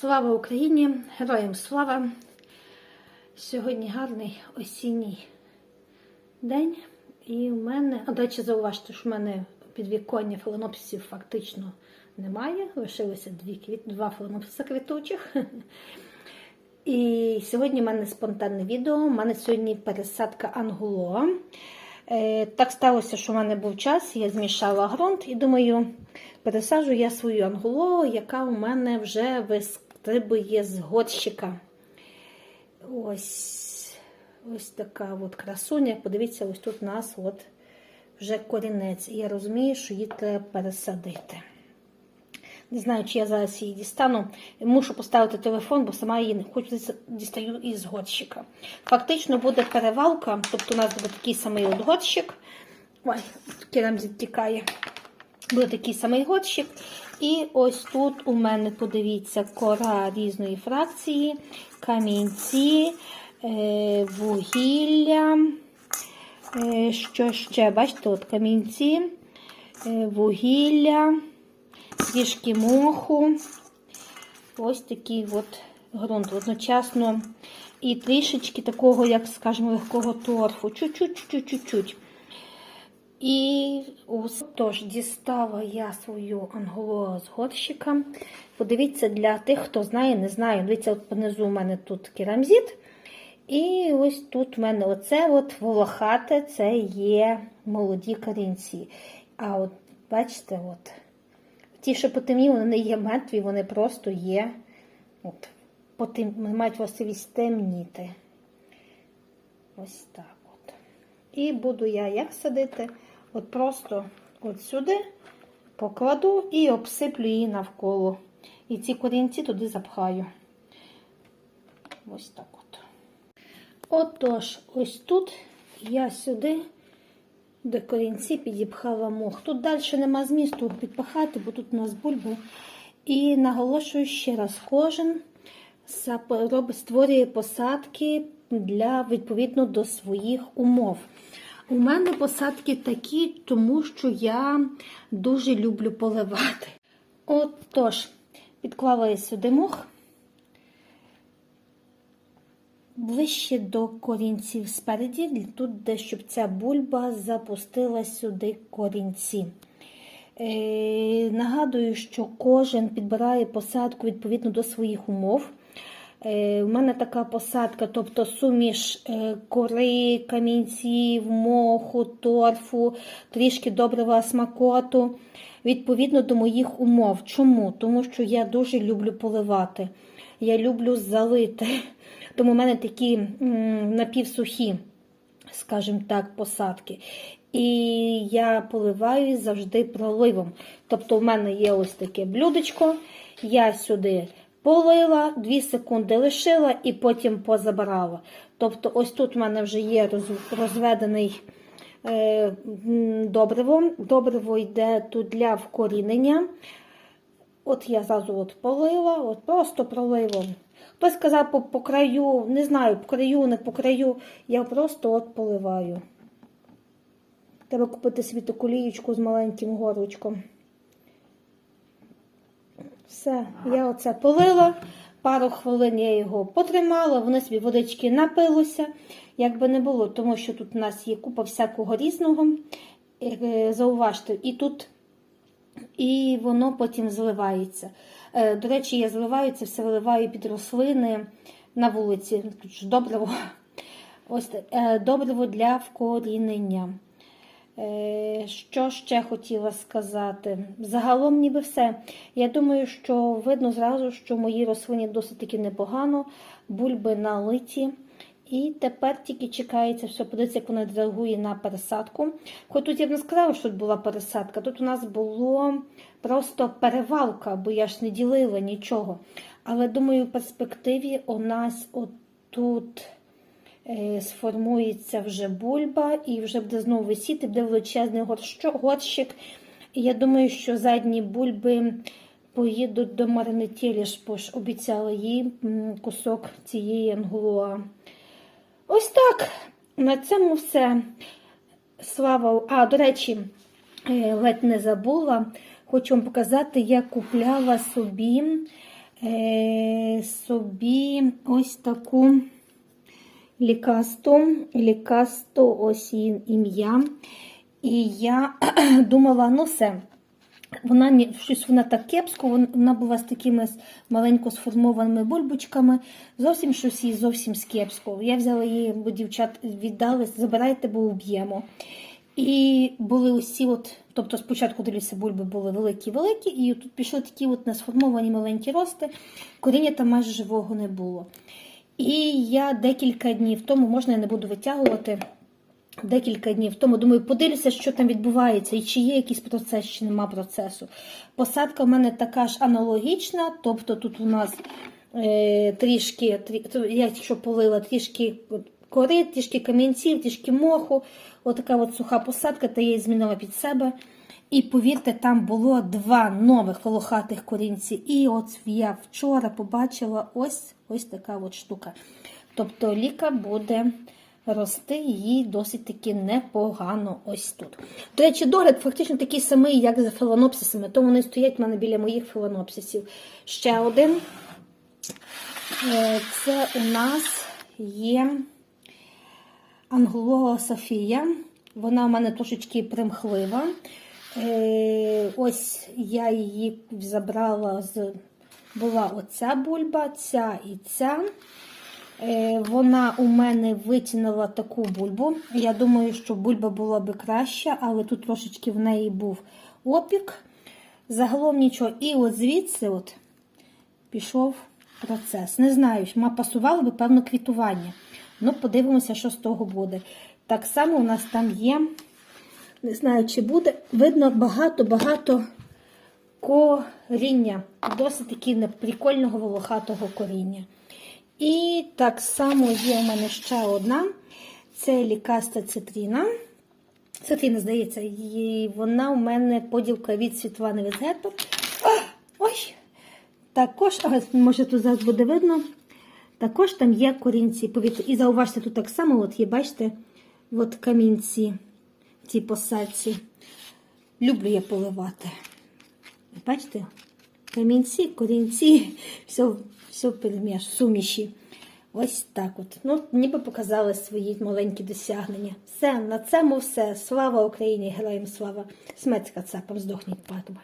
Слава Україні! Героям слава! Сьогодні гарний осінній день. І в мене, а до речі, зауважте, що в мене підвіконня фаленопсисів фактично немає. Лишилося дві квіт... два фаленопсиса квітучих. І сьогодні в мене спонтанне відео. У мене сьогодні пересадка ангуло. Е, Так сталося, що в мене був час, я змішала ґрунт і думаю, пересаджу я свою ангуло, яка у мене вже вистрибує з горщика. Ось ось така от красуня. Подивіться, ось тут у нас от вже корінець. І я розумію, що її треба пересадити. Не знаю, чи я зараз її дістану. Мушу поставити телефон, бо сама її не хочу дістаю із горщика. Фактично буде перевалка, тобто у нас буде такий самий от горщик. Ой, керам тікає. Буде такий самий горщик. І ось тут у мене, подивіться, кора різної фракції, камінці, е, вугілля. Е, що ще? Бачите, от камінці, е, вугілля трішки моху. Ось такий от ґрунт. Одночасно і трішечки такого, як, скажімо, легкого торфу. Чуть-чуть-чуть-чуть. І ось тож дістала я свою анголо з горщика. Подивіться, для тих, хто знає, не знає. Дивіться, от понизу у мене тут керамзит. І ось тут у мене оце от волохате, це є молоді корінці. А от бачите, от. Ті, що потемні, вони не є мертві, вони просто є, от, потем, мають властивість темніти. Ось так от. І буду я як садити? От просто от сюди покладу і обсиплю її навколо. І ці корінці туди запхаю. Ось так от. Отож, ось тут я сюди до корінці підіпхала мох. Тут далі нема змісту підпахати, бо тут у нас бульби. І наголошую ще раз, кожен створює посадки для відповідно до своїх умов. У мене посадки такі, тому що я дуже люблю поливати. Отож, підклала я сюди мох. Ближче до корінців спереді, тут, де щоб ця бульба запустила сюди корінці. Е, Нагадую, що кожен підбирає посадку відповідно до своїх умов. Е, У мене така посадка, тобто суміш е, кори, камінців, моху, торфу, трішки добрива смакоту, відповідно до моїх умов. Чому? Тому що я дуже люблю поливати. Я люблю залити. Тому в мене такі напівсухі, скажімо так, посадки. І я поливаю завжди проливом. Тобто, в мене є ось таке блюдечко, я сюди полила, 2 секунди лишила і потім позабирала. Тобто, ось тут в мене вже є розведений е, добриво. Добриво йде тут для вкорінення. От я зразу от полила, от просто проливом. Хтось сказав по, по краю, не знаю, по краю, не по краю. Я просто от поливаю. Треба купити світоколієчку з маленьким горлочком. Все, я оце полила. Пару хвилин я його потримала, воно собі водички напилося, як би не було, тому що тут у нас є купа всякого різного. Е, зауважте, і тут, і воно потім зливається. Е, до речі, я зливаю це все виливаю під рослини на вулиці. Добриво. Ось е, добриво для вкорінення. Е, що ще хотіла сказати? Загалом, ніби все. Я думаю, що видно зразу, що мої рослині досить таки непогано, бульби налиті. І тепер тільки чекається все, подивіться, як вона реагує на пересадку. Хоч тут я б не сказала, що тут була пересадка. Тут у нас було просто перевалка, бо я ж не ділила нічого. Але думаю, в перспективі у нас отут сформується вже бульба і вже буде знову висіти, буде величезний горщик. Я думаю, що задні бульби поїдуть до Маринетєлі, бо ж обіцяла їй кусок цієї англуа. Ось так. На цьому все. Слава. А, до речі, е, ледь не забула. Хочу вам показати, я купляла собі е, е, собі ось таку лікасту. Лікасту, ось її ім'я. І я думала, ну все. Вона щось вона так кепсько, вона була з такими маленько сформованими бульбочками. Зовсім щось їй зовсім з кепсько. Я взяла її, бо дівчат віддали, забирайте, бо уб'ємо. І були усі, от, тобто спочатку дивлюся, бульби були великі-великі, і тут пішли такі от несформовані маленькі рости, коріння там майже живого не було. І я декілька днів тому, можна я не буду витягувати, декілька днів тому, думаю, подивлюся, що там відбувається, і чи є якийсь процес, чи нема процесу. Посадка в мене така ж аналогічна, тобто тут у нас е, трішки, трі, я якщо полила трішки кори, трішки камінців, трішки моху, отака от суха посадка, та я її змінила під себе. І повірте, там було два нових волохатих корінці. І от я вчора побачила ось ось така от штука. Тобто ліка буде рости їй досить таки непогано ось тут. До речі, догляд фактично такий самий, як за филанопсисами, тому вони стоять в мене біля моїх филанопсисів. Ще один. Е, Це у нас є Англова Софія. Вона в мене трошечки примхлива. Е, ось я її забрала з. Була оця бульба, ця і ця. Е, Вона у мене витягнула таку бульбу. Я думаю, що бульба була би краща, але тут трошечки в неї був опік. Загалом нічого. І от звідси от пішов процес. Не знаю, ма пасувало би певно квітування. Ну, подивимося, що з того буде. Так само у нас там є, не знаю, чи буде, видно багато-багато коріння. Досить таки прикольного волохатого коріння. І так само є у мене ще одна. Це лікаста цитріна. Цитріна, здається, і вона у мене поділка від Світлани Візгетов. Ой! Також, а, може тут зараз буде видно, також там є корінці. І зауважте, тут так само от є, бачите, от камінці в цій посадці. Люблю я поливати. Бачите? Камінці, корінці, все, все переміж, суміші. Ось так от. Ну, ніби показали свої маленькі досягнення. Все, на цьому все. Слава Україні, героям слава. Смецька кацапам, здохніть падуба.